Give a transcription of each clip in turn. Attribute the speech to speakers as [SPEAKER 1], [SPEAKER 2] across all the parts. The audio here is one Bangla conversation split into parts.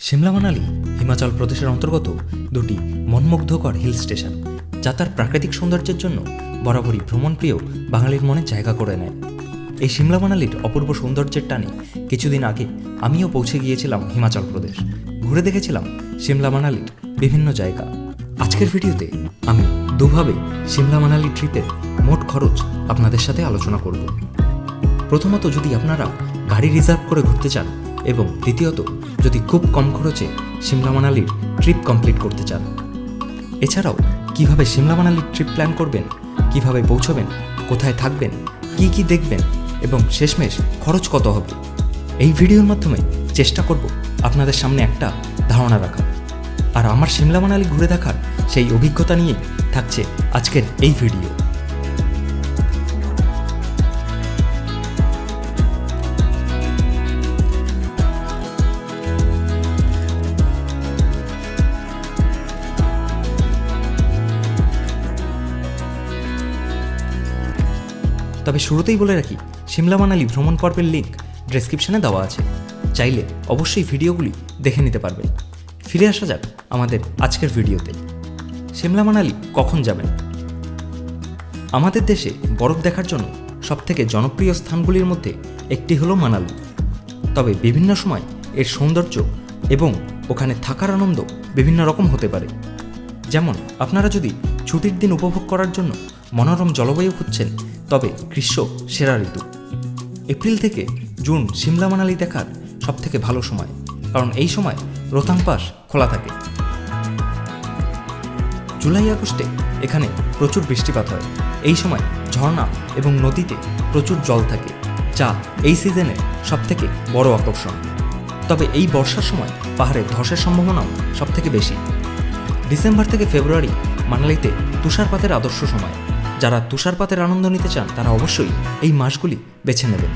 [SPEAKER 1] সিমলা মানালি, হিমাচল প্রদেশের অন্তর্গত দুটি মনমুগ্ধকর হিল স্টেশন যা তার প্রাকৃতিক সৌন্দর্যের জন্য বরাবরই ভ্রমণপ্রিয় বাঙালির মনে জায়গা করে নেয়। এই সিমলা মানালির অপূর্ব সৌন্দর্যের টানে কিছুদিন আগে আমিও পৌঁছে গিয়েছিলাম হিমাচল প্রদেশ। ঘুরে দেখেছিলাম সিমলা মানালির বিভিন্ন জায়গা। আজকের ভিডিওতে আমি দুভাবে সিমলা মানালি ট্রিপের মোট খরচ আপনাদের সাথে আলোচনা করব। প্রথমত যদি আপনারা গাড়ি রিজার্ভ করে ঘুরতে চান এবং দ্বিতীয়ত, যদি খুব কম খরচে সিমলা মানালির ট্রিপ কমপ্লিট করতে চান। এছাড়াও, কীভাবে সিমলা মানালির ট্রিপ প্ল্যান করবেন, কীভাবে পৌঁছবেন, কোথায় থাকবেন, কি কি দেখবেন এবং শেষমেশ খরচ কত হবে? এই ভিডিওর মাধ্যমে চেষ্টা করব আপনাদের সামনে একটা ধারণা রাখা আর আমার সিমলা মানালি ঘুরে দেখার সেই অভিজ্ঞতা নিয়ে থাকছে আজকের এই ভিডিও। তবে শুরুতেই বলে রাখি, সিমলা মানালি ভ্রমণ পর্বের লিঙ্ক ডেসক্রিপশনে দেওয়া আছে। চাইলে অবশ্যই ভিডিওগুলি দেখে নিতে পারবেন। ফিরে আসা যাক আমাদের আজকের ভিডিওতে। সিমলা মানালি কখন যাবেন? আমাদের দেশে বরফ দেখার জন্য সবথেকে জনপ্রিয় স্থানগুলির মধ্যে একটি হলো মানালি। তবে বিভিন্ন সময় এর সৌন্দর্য এবং ওখানে থাকার আনন্দ বিভিন্ন রকম হতে পারে। যেমন, আপনারা যদি ছুটির দিন উপভোগ করার জন্য মনোরম জলবায়ু খুঁজছেন তবে গ্রীষ্ম সেরা ঋতু। এপ্রিল থেকে জুন সিমলা মানালি দেখার সবথেকে ভালো সময়, কারণ এই সময় রোতাং পাস খোলা থাকে। জুলাই, আগস্টে এখানে প্রচুর বৃষ্টিপাত হয়। এই সময় ঝর্ণা এবং নদীতে প্রচুর জল থাকে, যা এই সিজনের সবথেকে বড় আকর্ষণ। তবে এই বর্ষার সময় পাহাড়ে ধসের সম্ভাবনাও সবথেকে বেশি। ডিসেম্বর থেকে ফেব্রুয়ারি মানালিতে তুষারপাতের আদর্শ সময়। যারা তুষারপাতের আনন্দ নিতে চান, তারা অবশ্যই এই মাসগুলি বেছে নেবেন।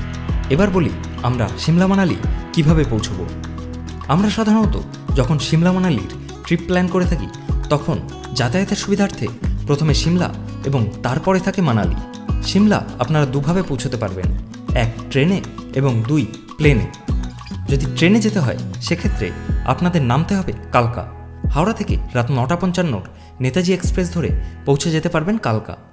[SPEAKER 1] এবার বলি আমরা সিমলা মানালি কীভাবে পৌঁছব। আমরা সাধারণত যখন সিমলা মানালির ট্রিপ প্ল্যান করে থাকি, তখন যাতায়াতের সুবিধার্থে প্রথমে সিমলা এবং তারপরে থাকে মানালি। সিমলা আপনারা দুভাবে পৌঁছতে পারবেন, এক ট্রেনে এবং দুই প্লেনে। যদি ট্রেনে যেতে হয়, সেক্ষেত্রে আপনাদের নামতে হবে কালকা। হাওড়া থেকে রাত নটা পঞ্চান্নর নেতাজি এক্সপ্রেস ধরে পৌঁছে যেতে পারবেন কালকা।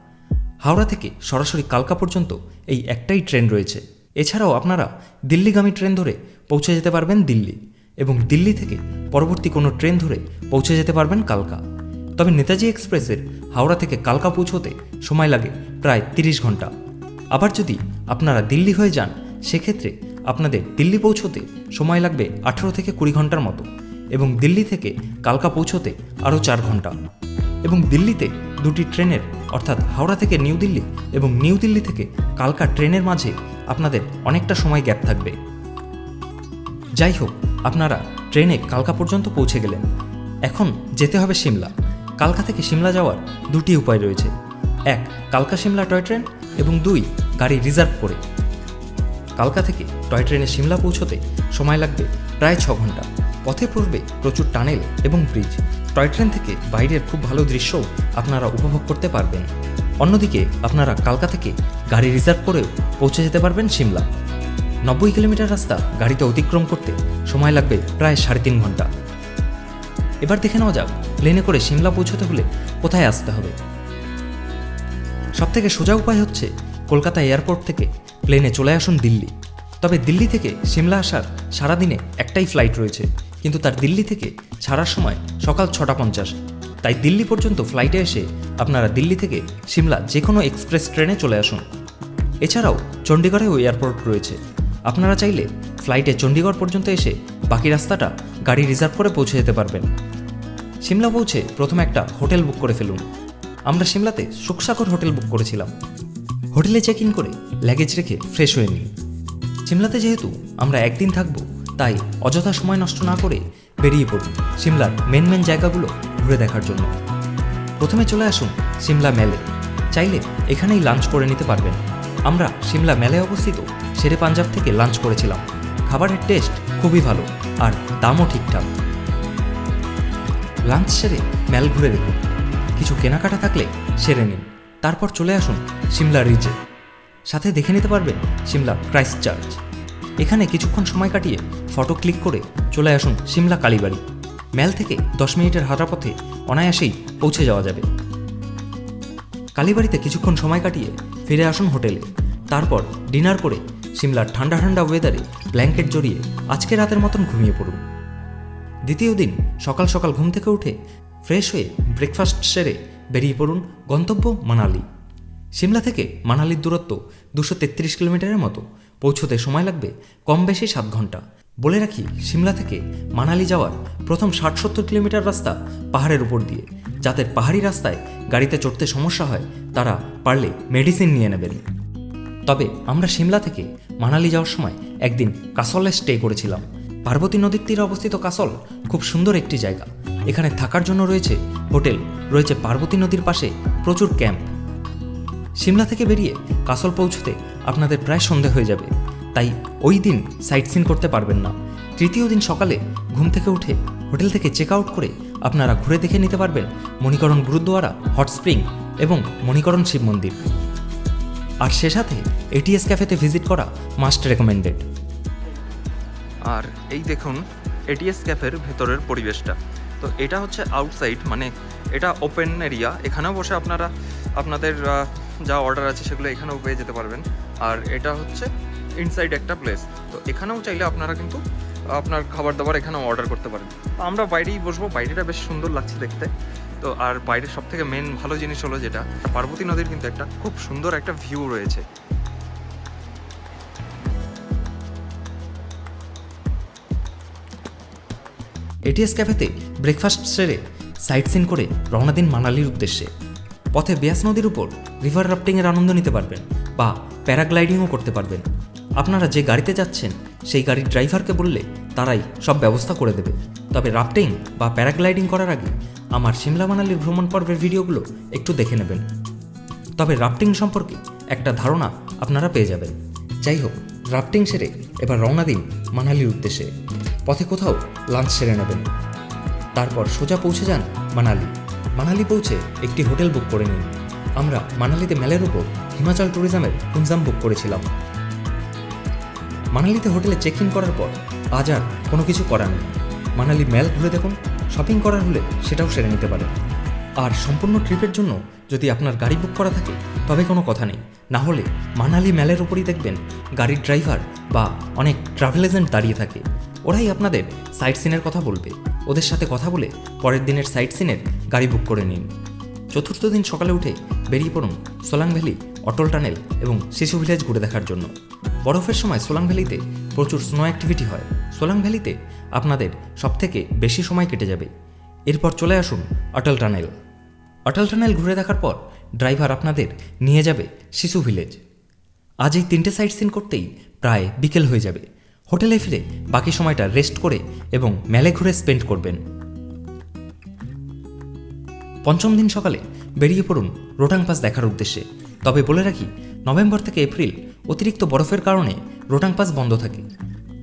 [SPEAKER 1] হাওড়া থেকে সরাসরি কালকা পর্যন্ত এই একটাই ট্রেন রয়েছে। এছাড়াও আপনারা দিল্লিগামী ট্রেন ধরে পৌঁছে যেতে পারবেন দিল্লি এবং দিল্লি থেকে পরবর্তী কোনো ট্রেন ধরে পৌঁছে যেতে পারবেন কালকা। তবে নেতাজি এক্সপ্রেসের হাওড়া থেকে কালকা পৌঁছতে সময় লাগে প্রায় তিরিশ ঘণ্টা। আবার যদি আপনারা দিল্লি হয়ে যান, সেক্ষেত্রে আপনাদের দিল্লি পৌঁছতে সময় লাগবে আঠেরো থেকে কুড়ি ঘণ্টার মতো এবং দিল্লি থেকে কালকা পৌঁছতে আরও চার ঘণ্টা। এবং দিল্লিতে দুটি ট্রেনের, অর্থাৎ হাওড়া থেকে নিউ দিল্লি এবং নিউ দিল্লি থেকে কালকা ট্রেনের মাঝে আপনাদের অনেকটা সময় গ্যাপ থাকবে। যাই হোক, আপনারা ট্রেনে কালকা পর্যন্ত পৌঁছে গেলেন। এখন যেতে হবে সিমলা। কালকা থেকে সিমলা যাওয়ার দুটি উপায় রয়েছে। এক, কালকা সিমলা টয় ট্রেন এবং দুই, গাড়ি রিজার্ভ করে। কালকা থেকে টয় ট্রেনে সিমলা পৌঁছতে সময় লাগবে প্রায় ছ ঘণ্টা। পথে পড়বে প্রচুর টানেল এবং ব্রিজ। টয় ট্রেন থেকে বাইরের খুব ভালো দৃশ্য আপনারা উপভোগ করতে পারবেন। অন্যদিকে, আপনারা কালকা থেকে গাড়ি রিজার্ভ করেও পৌঁছে যেতে পারবেন সিমলা। নব্বই কিলোমিটার রাস্তা গাড়িতে অতিক্রম করতে সময় লাগবে প্রায় সাড়ে তিন ঘণ্টা। এবার দেখে নেওয়া যাক প্লেনে করে সিমলা পৌঁছতে হলে কোথায় আসতে হবে। সবথেকে সোজা উপায় হচ্ছে কলকাতা এয়ারপোর্ট থেকে প্লেনে চলে আসুন দিল্লি। তবে দিল্লি থেকে সিমলা আসার সারাদিনে একটাই ফ্লাইট রয়েছে। কিন্তু তার দিল্লি থেকে ছাড়ার সময় সকাল ছটা পঞ্চাশ। তাই দিল্লি পর্যন্ত ফ্লাইটে এসে আপনারা দিল্লি থেকে সিমলা যে কোনো এক্সপ্রেস ট্রেনে চলে আসুন। এছাড়াও চণ্ডীগড়েও এয়ারপোর্ট রয়েছে। আপনারা চাইলে ফ্লাইটে চণ্ডীগড় পর্যন্ত এসে বাকি রাস্তাটা গাড়ি রিজার্ভ করে পৌঁছে যেতে পারবেন। সিমলা পৌঁছে প্রথমে একটা হোটেল বুক করে ফেলুন। আমরা সিমলাতে সুখসাগর হোটেল বুক করেছিলাম। হোটেলে চেক ইন করে লাগেজ রেখে ফ্রেশ হয়ে নিই সিমলাতে যেহেতু আমরা একদিন থাকব তাই অযথা সময় নষ্ট না করে বেরিয়ে পড়ুন সিমলার মেন মেন জায়গাগুলো ঘুরে দেখার জন্য। প্রথমে চলে আসুন সিমলা মেলে। চাইলে এখানেই লাঞ্চ করে নিতে পারবেন। আমরা সিমলা মেলে অবস্থিত শেরে পাঞ্জাব থেকে লাঞ্চ করেছিলাম। খাবারের টেস্ট খুবই ভালো আর দামও ঠিকঠাক। লাঞ্চ সেরে মেল ঘুরে দেখুন। কিছু কেনাকাটা থাকলে সেরে নিন। তারপর চলে আসুন সিমলা রিজে সাথে দেখে নিতে পারবেন সিমলা ক্রাইস্ট চার্চ এখানে কিছুক্ষণ সময় কাটিয়ে ফটো ক্লিক করে চলে আসুন সিমলা কালীবাড়ি। ম্যাল থেকে দশ মিনিটের হাঁটা পথে অনায়াসেই পৌঁছে যাওয়া যাবে। কালীবাড়িতে কিছুক্ষণ সময় কাটিয়ে ফিরে আসুন হোটেলে। তারপর ডিনার করে সিমলার ঠান্ডা ঠান্ডা ওয়েদারে ব্ল্যাঙ্কেট জড়িয়ে আজকে রাতের মতন ঘুমিয়ে পড়ুন। দ্বিতীয় দিন সকাল সকাল ঘুম থেকে উঠে ফ্রেশ হয়ে ব্রেকফাস্ট সেরে বেরিয়ে পড়ুন গন্তব্য মানালি। সিমলা থেকে মানালির দূরত্ব দুশো তেত্রিশ কিলোমিটারের মতো। পৌঁছতে সময় লাগবে কম বেশি সাত ঘণ্টা। বলে রাখি, সিমলা থেকে মানালি যাওয়ার প্রথম ষাট সত্তর কিলোমিটার রাস্তা পাহাড়ের উপর দিয়ে। যাদের পাহাড়ি রাস্তায় গাড়িতে চড়তে সমস্যা হয়, তারা পারলে মেডিসিন নিয়ে নেবেন। তবে আমরা সিমলা থেকে মানালি যাওয়ার সময় একদিন কাসলে স্টে করেছিলাম। পার্বতী নদীর তীরে অবস্থিত কাসল খুব সুন্দর একটি জায়গা। এখানে থাকার জন্য রয়েছে হোটেল, রয়েছে পার্বতী নদীর পাশে প্রচুর ক্যাম্প। সিমলা থেকে বেরিয়ে কাসল পৌঁছতে আপনাদের প্রায় সন্ধে হয়ে যাবে। তাই ওই দিন সাইট সিন করতে পারবেন না। তৃতীয় দিন সকালে ঘুম থেকে উঠে হোটেল থেকে চেক আউট করে আপনারা ঘুরে দেখে নিতে পারবেন মণিকরণ গুরুদ্বারা, হট স্প্রিং এবং মণিকরণ শিব মন্দির। আর সে সাথে এটিএস ক্যাফেতে ভিজিট করা মাস্ট রেকমেন্ডেড।
[SPEAKER 2] আর এই দেখুন এটিএস ক্যাফের ভেতরের পরিবেশটা। তো এটা হচ্ছে আউটসাইড মানে এটা ওপেন এরিয়া এখানেও বসে আপনারা, আপনাদের যা অর্ডার আছে সেগুলো এখানেও পেয়ে যেতে পারবেন। আর এটা হচ্ছে ইনসাইড একটা প্লেস তো এখানেও চাইলে আপনারা কিন্তু আপনার খাবার দাবার এখানেও অর্ডার করতে পারেন। তো আমরা বাইরেই বসবো, বাইরেটা বেশ সুন্দর লাগছে দেখতে। তো আর বাইরের সব থেকে মেন ভালো জিনিস হলো যেটা, পার্বতী নদীর কিন্তু একটা খুব সুন্দর একটা ভিউ রয়েছে।
[SPEAKER 1] এটিএস ক্যাফেতে ব্রেকফাস্ট সেরে সাইট সিন করে রওনা দিন মানালির উদ্দেশ্যে। পথে ব্যাস নদীর উপর রিভার রাফটিংয়ের আনন্দ নিতে পারবেন বা প্যারাগ্লাইডিংও করতে পারবেন। আপনারা যে গাড়িতে যাচ্ছেন, সেই গাড়ির ড্রাইভারকে বললে তারাই সব ব্যবস্থা করে দেবে। তবে রাফটিং বা প্যারাগ্লাইডিং করার আগে আমার সিমলা মানালির ভ্রমণ পর্বের ভিডিওগুলো একটু দেখে নেবেন। তবে রাফটিং সম্পর্কে একটা ধারণা আপনারা পেয়ে যাবেন। যাই হোক রাফটিং সেরে এবার রওনা দিন মানালির উদ্দেশ্যে। পথে কোথাও লাঞ্চ সেরে নেবেন। তারপর সোজা পৌঁছে যান মানালি। মানালি পৌঁছে একটি হোটেল বুক করে নিন। আমরা মানালিতে মেলের উপর হিমাচল ট্যুরিজমের কুমজাম বুক করেছিলাম। মানালিতে হোটেলে চেক ইন করার পর আজ কোনো কিছু করার নেই। মানালি মেল ঘুরে দেখুন শপিং করার হলে সেটাও সেরে নিতে পারেন। আর সম্পূর্ণ ট্রিপের জন্য যদি আপনার গাড়ি বুক করা থাকে, তবে কোনো কথা নেই। না হলে মানালি মেলের ওপরই দেখবেন গাড়ির ড্রাইভার বা অনেক ট্রাভেল এজেন্ট দাঁড়িয়ে থাকে। ওরাই আপনাদের সাইট সিনের কথা বলবে। ওদের সাথে কথা বলে পরের দিনের সাইট সিনের গাড়ি বুক করে নিন। চতুর্থ দিন সকালে উঠে বেরিয়ে পড়ুন সোলাং ভ্যালি অটল টানেল এবং শিশু ভিলেজ ঘুরে দেখার জন্য। বরফের সময় সোলাং ভ্যালিতে প্রচুর স্নো অ্যাক্টিভিটি হয়। সোলাং ভ্যালিতে আপনাদের সবথেকে বেশি সময় কেটে যাবে। এরপর চলে আসুন অটল টানেল। অটল টানেল ঘুরে দেখার পর ড্রাইভার আপনাদের নিয়ে যাবে শিশু ভিলেজ। আজ এই তিনটে সাইট সিন করতেই প্রায় বিকেল হয়ে যাবে। হোটেলে ফিরে বাকি সময়টা রেস্ট করে এবং মেলে ঘুরে স্পেন্ড করবেন। পঞ্চম দিন সকালে বেরিয়ে পড়ুন রোটাং পাস দেখার উদ্দেশ্যে। তবে বলে রাখি, নভেম্বর থেকে এপ্রিল অতিরিক্ত বরফের কারণে রোটাং পাস বন্ধ থাকে।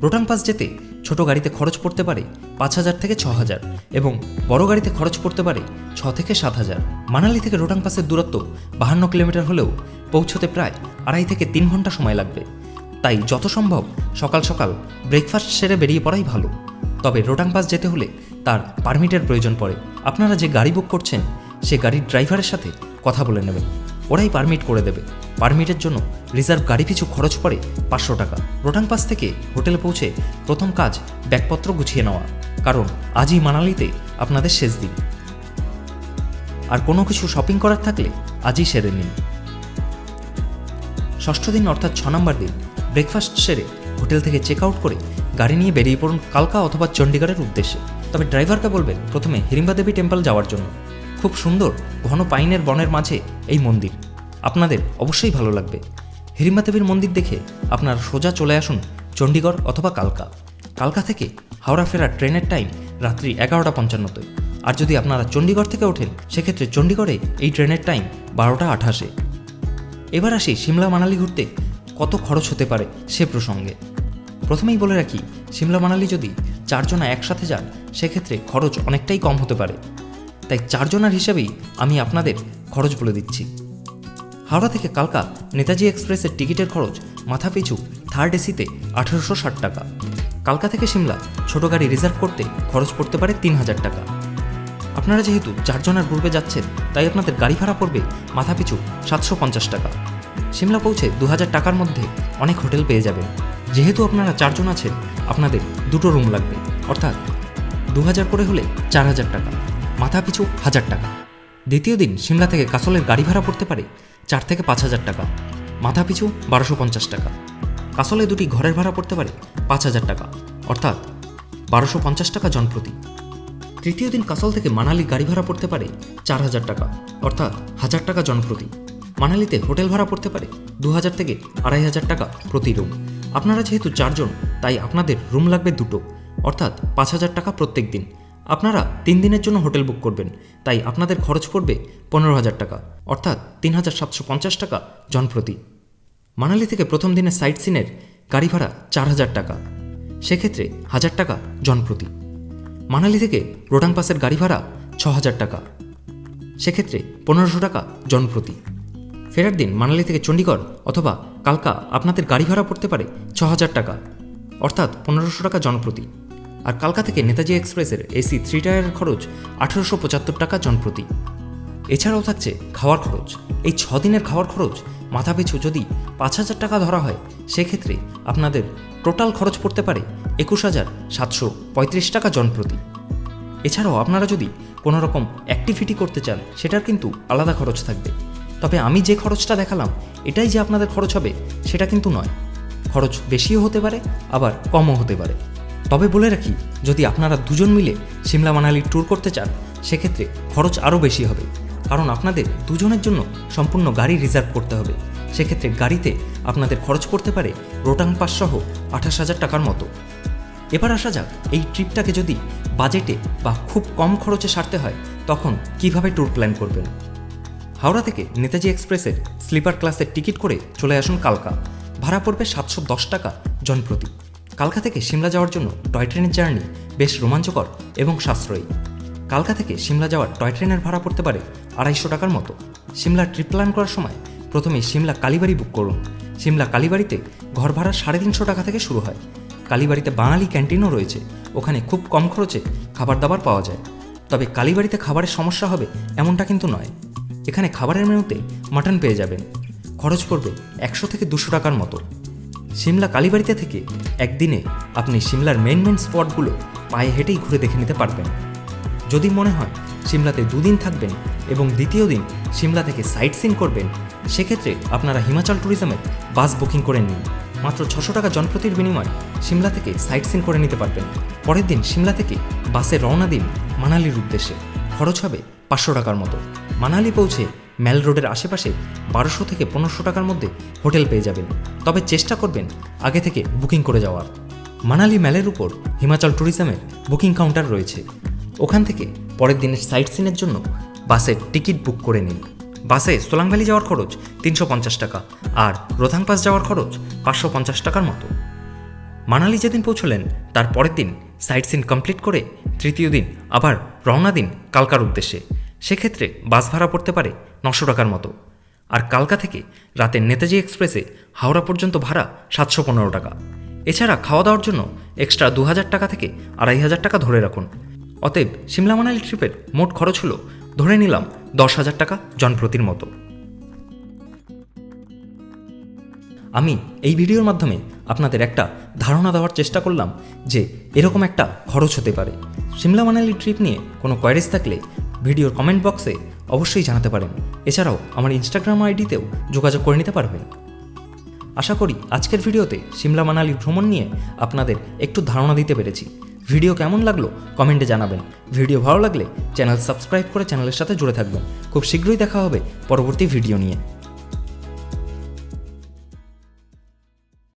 [SPEAKER 1] রোটাং পাস যেতে ছোট গাড়িতে খরচ পড়তে পারে পাঁচ হাজার থেকে ছ হাজার এবং বড় গাড়িতে খরচ পড়তে পারে ছ থেকে সাত হাজার। মানালি থেকে রোটাং পাসের দূরত্ব বাহান্ন কিলোমিটার হলেও পৌঁছতে প্রায় আড়াই থেকে তিন ঘণ্টা সময় লাগবে। তাই যত সম্ভব সকাল সকাল ব্রেকফাস্ট সেরে বেরিয়ে পড়াই ভালো। তবে রোটাং পাস যেতে হলে তার পারমিটের প্রয়োজন পড়ে। আপনারা যে গাড়ি বুক করছেন, সে গাড়ির ড্রাইভারের সাথে কথা বলে নেবেন। ওরাই পারমিট করে দেবে। পারমিটের জন্য রিজার্ভ গাড়ি পিছু খরচ পড়ে পাঁচশো টাকা। রোটাং পাস থেকে হোটেলে পৌঁছে প্রথম কাজ ব্যাগপত্র গুছিয়ে নেওয়া। কারণ আজই মানালিতে আপনাদের শেষ দিন। আর কোনো কিছু শপিং করার থাকলে আজই সেরে নিন। ষষ্ঠ দিন অর্থাৎ ছ নম্বর দিন ব্রেকফাস্ট সেরে হোটেল থেকে চেক আউট করে গাড়ি নিয়ে বেরিয়ে পড়ুন কালকা অথবা চণ্ডীগড়ের উদ্দেশ্যে। তবে ড্রাইভারকে বলবেন, প্রথমে হিরিম্বা দেবী টেম্পল যাওয়ার জন্য। খুব সুন্দর, ঘন পাইনের বনের মাঝে এই মন্দির। আপনাদের অবশ্যই ভালো লাগবে। হিরিম্বা দেবীর মন্দির দেখে আপনার সোজা চলে আসুন চণ্ডীগড় অথবা কালকা। কালকা থেকে হাওড়া ফেরার ট্রেনের টাইম রাত্রি এগারোটা পঞ্চান্নতে। আর যদি আপনারা চণ্ডীগড় থেকে ওঠেন, সেক্ষেত্রে চণ্ডীগড়ে এই ট্রেনের টাইম বারোটা আঠাশে। এবার আসি সিমলা মানালি ঘুরতে। কত খরচ হতে পারে সে প্রসঙ্গে। প্রথমেই বলে রাখি, সিমলা মানালি যদি চারজনা একসাথে যান, সেক্ষেত্রে খরচ অনেকটাই কম হতে পারে। তাই চারজনার হিসেবেই আমি আপনাদের খরচ বলে দিচ্ছি। হাওড়া থেকে কালকা নেতাজি এক্সপ্রেসের টিকিটের খরচ মাথাপিছু থার্ড এসিতে আঠেরোশো ষাট টাকা। কালকা থেকে সিমলা ছোট গাড়ি রিজার্ভ করতে খরচ পড়তে পারে তিন হাজার টাকা। আপনারা যেহেতু চারজনের গ্রুপে যাচ্ছেন, তাই আপনাদের গাড়ি ভাড়া পড়বে মাথাপিছু সাতশো পঞ্চাশ টাকা। সিমলা পৌঁছে দু হাজার টাকার মধ্যে অনেক হোটেল পেয়ে যাবেন। যেহেতু আপনারা চারজন আছেন, আপনাদের দুটো রুম লাগবে। অর্থাৎ দু হাজার করে হলে চার হাজার টাকা, মাথা পিছু হাজার টাকা। দ্বিতীয় দিন সিমলা থেকে কাসলের গাড়ি ভাড়া পড়তে পারে চার থেকে পাঁচ হাজার টাকা মাথাপিছু বারোশো পঞ্চাশ টাকা। কাসলে দুটি ঘরের ভাড়া পড়তে পারে পাঁচ হাজার টাকা, অর্থাৎ বারোশো পঞ্চাশ টাকা জনপ্রতি তৃতীয় দিন কাসল থেকে মানালি গাড়ি ভাড়া পড়তে পারে চার হাজার টাকা, অর্থাৎ হাজার টাকা জনপ্রতি মানালিতে হোটেল ভাড়া পড়তে পারে দু হাজার থেকে আড়াই হাজার টাকা প্রতি রুম আপনারা যেহেতু চারজন, তাই আপনাদের রুম লাগবে দুটো। অর্থাৎ পাঁচ হাজার টাকা প্রত্যেক দিন। আপনারা তিন দিনের জন্য হোটেল বুক করবেন, তাই আপনাদের খরচ পড়বে পনেরো হাজার টাকা। অর্থাৎ তিন হাজার সাতশো পঞ্চাশ টাকা জনপ্রতি। মানালি থেকে প্রথম দিনের সাইট সিনের গাড়ি ভাড়া চার হাজার টাকা। সেক্ষেত্রে হাজার টাকা জনপ্রতি। মানালি থেকে রোটাং পাসের গাড়ি ভাড়া ছ হাজার টাকা। সেক্ষেত্রে পনেরোশো টাকা জনপ্রতি। ফেরার দিন মানালি থেকে চণ্ডীগড় অথবা কালকা আপনাদের গাড়ি ভাড়া পড়তে পারে ছ হাজার টাকা, অর্থাৎ পনেরোশো টাকা জনপ্রতি। আর কালকা থেকে নেতাজি এক্সপ্রেসের এসি থ্রি টায়ারের খরচ আঠেরোশো পঁচাত্তর টাকা জনপ্রতি। এছাড়াও থাকছে খাওয়ার খরচ। এই ছ দিনের খাওয়ার খরচ মাথাপিছু যদি পাঁচ হাজার টাকা ধরা হয়, সেক্ষেত্রে আপনাদের টোটাল খরচ পড়তে পারে একুশ হাজার সাতশো পঁয়ত্রিশ টাকা জনপ্রতি। এছাড়াও আপনারা যদি কোনো রকম অ্যাক্টিভিটি করতে চান, সেটার কিন্তু আলাদা খরচ থাকবে। তবে আমি যে খরচটা দেখালাম, এটাই যে আপনাদের খরচ হবে, সেটা কিন্তু নয়। খরচ বেশিও হতে পারে, আবার কমও হতে পারে। তবে বলে রাখি, যদি আপনারা দুজন মিলে সিমলা মানালি ট্যুর করতে চান, সেক্ষেত্রে খরচ আরও বেশি হবে। কারণ আপনাদের দুজনের জন্য সম্পূর্ণ গাড়ি রিজার্ভ করতে হবে। সেক্ষেত্রে গাড়িতে আপনাদের খরচ পড়তে পারে রোটাং পাস সহ আঠাশ হাজার টাকার মতো। এবার আসা যাক, এই ট্রিপটাকে যদি বাজেটে বা খুব কম খরচে সারতে হয়, তখন কীভাবে ট্যুর প্ল্যান করবেন? হাওড়া থেকে নেতাজি এক্সপ্রেসের স্লিপার ক্লাসের টিকিট করে চলে আসুন কালকা। ভাড়া পড়বে সাতশো দশ টাকা জনপ্রতি। কালকা থেকে সিমলা যাওয়ার জন্য টয় ট্রেনের জার্নি বেশ রোমাঞ্চকর এবং সাশ্রয়ী। কালকা থেকে সিমলা যাওয়ার টয় ট্রেনের ভাড়া পড়তে পারে আড়াইশো টাকার মতো। সিমলা ট্রিপ প্ল্যান করার সময় প্রথমে সিমলা কালীবাড়ি বুক করুন। সিমলা কালীবাড়িতে ঘর ভাড়া সাড়ে তিনশো টাকা থেকে শুরু হয়। কালীবাড়িতে বাঙালি ক্যান্টিনও রয়েছে। ওখানে খুব কম খরচে খাবার দাবার পাওয়া যায়। তবে কালীবাড়িতে খাবারের সমস্যা হবে এমনটা কিন্তু নয়। এখানে খাবারের মেনুতে মাটন পেয়ে যাবেন। খরচ পড়বে একশো থেকে দুশো টাকার মতো। সিমলা কালীবাড়িতে থেকে একদিনে আপনি সিমলার মেন মেন স্পটগুলো পায়ে হেঁটেই ঘুরে দেখে নিতে পারবেন। যদি মনে হয় সিমলাতে দুদিন থাকবেন এবং দ্বিতীয় দিন সিমলা থেকে সাইট সিন করবেন, সেক্ষেত্রে আপনারা হিমাচল ট্যুরিজমের বাস বুকিং করে নিন। মাত্র ছশো টাকা জনপ্রতির বিনিময়ে সিমলা থেকে সাইট সিন করে নিতে পারবেন। পরের দিন সিমলা থেকে বাসে রওনা দিন মানালির উদ্দেশ্যে। খরচ হবে পাঁচশো টাকার মতো। মানালি পৌঁছে ম্যাল রোডের আশেপাশে বারোশো থেকে পনেরোশো টাকার মধ্যে হোটেল পেয়ে যাবেন। তবে চেষ্টা করবেন আগে থেকে বুকিং করে যাওয়ার। মানালি ম্যালের উপর হিমাচল ট্যুরিজমের বুকিং কাউন্টার রয়েছে। ওখান থেকে পরের দিনের সাইট সিনের জন্য বাসের টিকিট বুক করে নিন। বাসে সোলাং ভ্যালি যাওয়ার খরচ তিনশো পঞ্চাশ টাকা আর রোথাং পাস যাওয়ার খরচ পাঁচশো পঞ্চাশ টাকার মতো। মানালি যেদিন পৌঁছলেন, তার পরের দিন সাইট সিন কমপ্লিট করে তৃতীয় দিন আবার রওনা দিন কালকার উদ্দেশ্যে। সেক্ষেত্রে বাস ভাড়া পড়তে পারে নশো টাকার মতো। আর কালকা থেকে রাতে নেতাজি এক্সপ্রেসে হাওড়া পর্যন্ত ভাড়া সাতশো পনেরো টাকা। এছাড়া খাওয়া দাওয়ার জন্য এক্সট্রা দু হাজার টাকা থেকে আড়াই হাজার টাকা ধরে রাখুন। অতএব সিমলা মানালি ট্রিপের মোট খরচ হলো ধরে নিলাম দশ হাজার টাকা জনপ্রতির মতো। আমি এই ভিডিওর মাধ্যমে আপনাদের একটা ধারণা দেওয়ার চেষ্টা করলাম যে এরকম একটা খরচ হতে পারে। সিমলা মানালি ট্রিপ নিয়ে কোনো কোয়ারিজ থাকলে ভিডিওর কমেন্ট বক্সে অবশ্যই জানাতে পারেন। এছাড়াও আমার ইনস্টাগ্রাম আইডিতেও যোগাযোগ করে নিতে পারবেন। আশা করি আজকের ভিডিওতে সিমলা মানালি ভ্রমণ নিয়ে আপনাদের একটু ধারণা দিতে পেরেছি। ভিডিও কেমন লাগল কমেন্টে জানাবেন। ভিডিও ভালো লাগলে চ্যানেল সাবস্ক্রাইব করে চ্যানেলের সাথে জুড়ে থাকবেন। খুব শীঘ্রই দেখা হবে পরবর্তী ভিডিও নিয়ে।